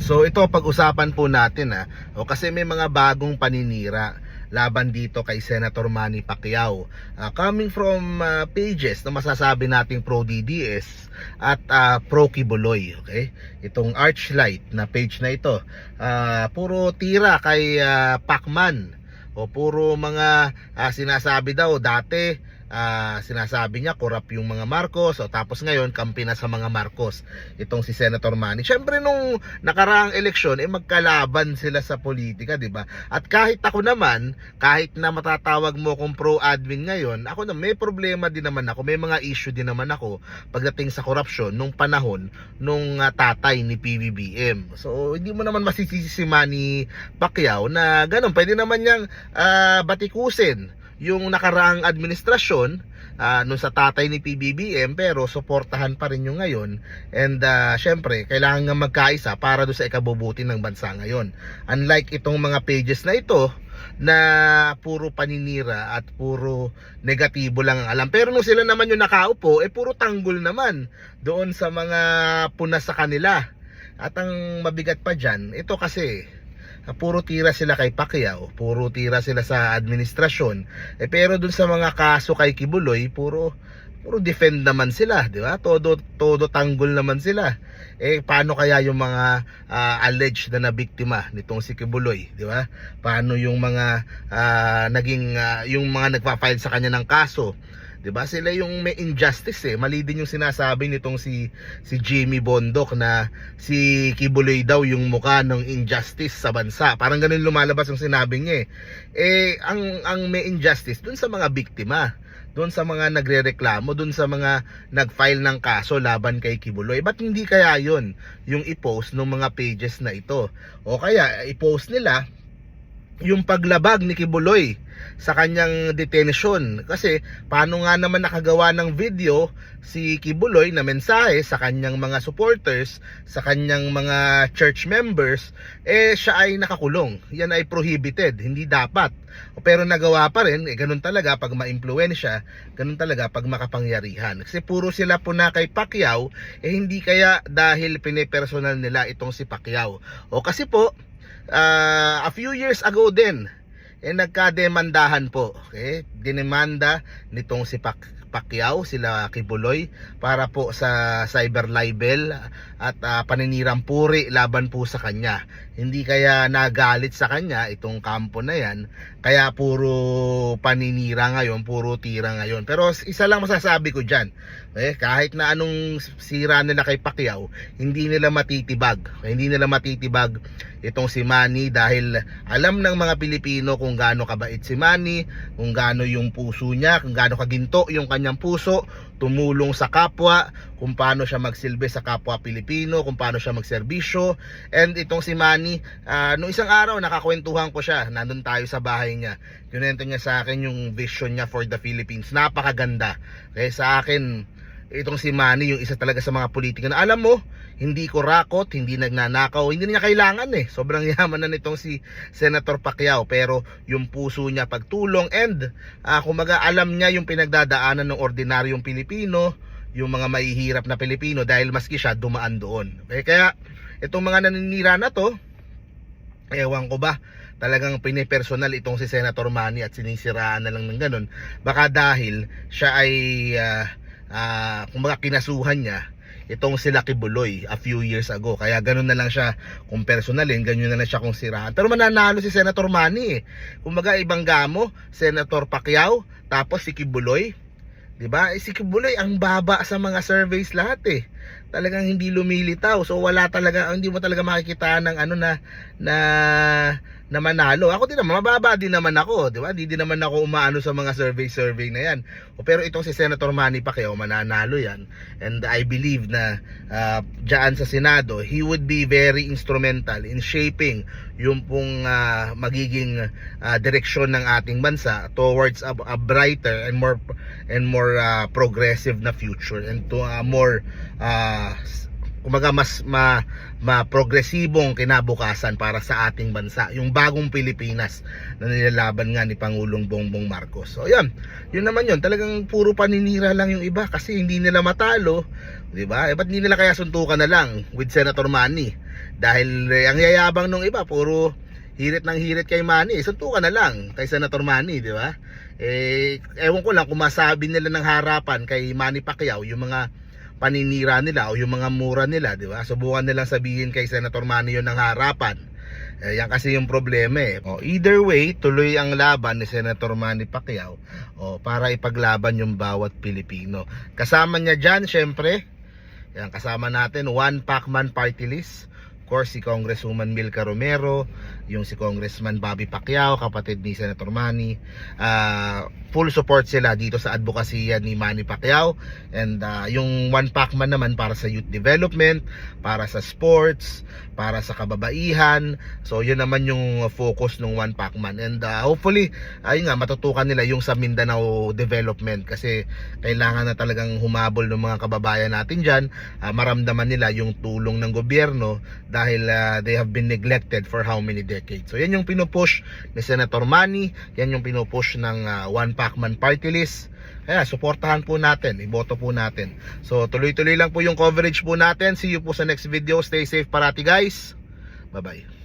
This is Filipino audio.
So ito pag-usapan po natin ha. O kasi may mga bagong paninira laban dito kay Senator Manny Pacquiao. Ah, coming from ah, pages na masasabi nating pro DDS at ah, pro Kibuloy, okay? Itong Archlight na page na ito. Ah, puro tira kay ah, Pacman o puro mga ah, sinasabi daw dati ah, sinasabi niya corrupt yung mga Marcos o tapos ngayon kampi na sa mga Marcos itong si Senator Manny. Syempre nung nakaraang eleksyon eh magkalaban sila sa politika, 'di ba? At kahit ako naman, kahit na matatawag mo kong pro admin ngayon, ako na may problema din naman ako, may mga issue din naman ako pagdating sa korupsyon nung panahon nung ah, tatay ni PBBM. So hindi mo naman masisisi si Manny Pacquiao na ganun, pwede naman niyang ah, batikusin yung nakaraang administrasyon ah, nung sa tatay ni PBBM pero suportahan pa rin yung ngayon. And ah, syempre kailangan nga magkaisa para do sa ikabubuti ng bansa ngayon. Unlike itong mga pages na ito na puro paninira at puro negatibo lang ang alam. Pero nung sila naman yung nakaupo eh puro tanggol naman doon sa mga punas sa kanila. At ang mabigat pa dyan ito kasi puro tira sila kay Pacquiao, puro tira sila sa administrasyon. Eh pero dun sa mga kaso kay Kibuloy, puro puro defend naman sila, di ba? Todo todo tanggol naman sila. Eh paano kaya yung mga ah, alleged na nabiktima nitong si Kibuloy, di ba? Paano yung mga ah, naging ah, yung mga nagpa-file sa kanya ng kaso? 'Di ba? Sila yung may injustice eh. Mali din yung sinasabi nitong si si Jimmy Bondok na si Kibuloy daw yung mukha ng injustice sa bansa. Parang ganun lumalabas yung sinabi niya eh. Eh ang ang may injustice dun sa mga biktima doon sa mga nagrereklamo, doon sa mga nag-file ng kaso laban kay Kibuloy. Ba't hindi kaya yon yung i-post ng mga pages na ito? O kaya i-post nila yung paglabag ni Kibuloy sa kanyang detention kasi paano nga naman nakagawa ng video si Kibuloy na mensahe sa kanyang mga supporters sa kanyang mga church members eh siya ay nakakulong. Yan ay prohibited hindi dapat. Pero nagawa pa rin eh ganun talaga pag maimpluwensya ganun talaga pag makapangyarihan. Kasi puro sila po na kay Pacquiao eh hindi kaya dahil pinipersonal nila itong si Pacquiao. O kasi po ah, a few years ago din eh nagkademandahan po. Okay? Dinemanda nitong si Pac Pacquiao sila Kibuloy para po sa cyber libel at ah, paninirang puri laban po sa kanya. Hindi kaya nagalit sa kanya itong kampo na yan. Kaya puro paninira ngayon puro tira ngayon. Pero isa lang masasabi ko dyan eh, kahit na anong sira nila kay Pacquiao hindi nila matitibag. Hindi nila matitibag itong si Manny dahil alam ng mga Pilipino kung gaano kabait si Manny, kung gaano yung puso niya, kung gaano kaginto yung kanyang puso, tumulong sa kapwa, kung paano siya magsilbi sa kapwa Pilipino, kung paano siya magserbisyo. And itong si Manny, ah, nung isang araw nakakwentuhan ko siya, nandun tayo sa bahay niya. Kinento niya sa akin yung vision niya for the Philippines. Napakaganda. Kaya sa akin, itong si Manny, yung isa talaga sa mga politika na alam mo, hindi ko rakot, hindi nagnanakaw, hindi niya kailangan eh. Sobrang yaman na nitong si Senator Pacquiao pero yung puso niya pagtulong and ah, kumaga alam niya yung pinagdadaanan ng ordinaryong Pilipino, yung mga mahihirap na Pilipino dahil maski siya dumaan doon. Okay, kaya itong mga naninira na to, ewan ko ba, talagang pinipersonal itong si Senator Manny at sinisiraan na lang ng ganun. Baka dahil siya ay ah, ah, kumbaga kinasuhan niya itong si Lucky Buloy a few years ago. Kaya ganun na lang siya kung personalin, ganun na lang siya kung siraan. Pero mananalo si Senator Manny eh. Kumbaga ibang gamo, Senator Pacquiao, tapos si Kibuloy. 'Di ba? Eh, si Kibuloy ang baba sa mga surveys lahat eh. Talagang hindi lumilitaw. So wala talaga hindi mo talaga makikita ng ano na na na manalo. Ako din naman, mababa din naman ako, di ba? Di din naman ako umaano sa mga survey-survey na yan. Pero itong si Senator Manny Pacquiao, mananalo yan. And I believe na uh, dyan sa Senado, he would be very instrumental in shaping yung pong ah, magiging ah, direksyon ng ating bansa towards a, a brighter and more and more ah, progressive na future and to a more ah, kumaga mas ma, ma progresibong kinabukasan para sa ating bansa, yung bagong Pilipinas na nilalaban nga ni Pangulong Bongbong Marcos. So yan, yun naman yun, talagang puro paninira lang yung iba kasi hindi nila matalo, 'di ba? Eh ba't hindi nila kaya suntukan na lang with Senator Manny? Dahil eh, ang yayabang nung iba, puro hirit ng hirit kay Manny, eh, suntukan na lang kay Senator Manny, 'di ba? Eh ewan ko lang kung masabi nila ng harapan kay Manny Pacquiao yung mga paninira nila o yung mga mura nila, di ba? Subukan nilang sabihin kay Senator Manny yun ng harapan. Eh, yan kasi yung problema eh. O, either way, tuloy ang laban ni Senator Manny Pacquiao o, para ipaglaban yung bawat Pilipino. Kasama niya dyan, syempre, yan, kasama natin, one Pacman party list. Of course, si Congresswoman Milka Romero, yung si Congressman Bobby Pacquiao, kapatid ni Senator Manny. Ah, full support sila dito sa advokasya ni Manny Pacquiao. And ah, yung One Pacman naman para sa youth development, para sa sports, para sa kababaihan. So, yun naman yung focus ng One Pacman. And ah, hopefully, ayun nga, matutukan nila yung sa Mindanao development kasi kailangan na talagang humabol ng mga kababayan natin dyan. Ah, maramdaman nila yung tulong ng gobyerno dahil ah, they have been neglected for how many decades. So, yan yung pinupush ni Senator Manny. Yan yung pinupush ng ah, One Pacman Party List. Kaya, suportahan po natin. Iboto po natin. So, tuloy-tuloy lang po yung coverage po natin. See you po sa next video. Stay safe parati guys. Bye-bye.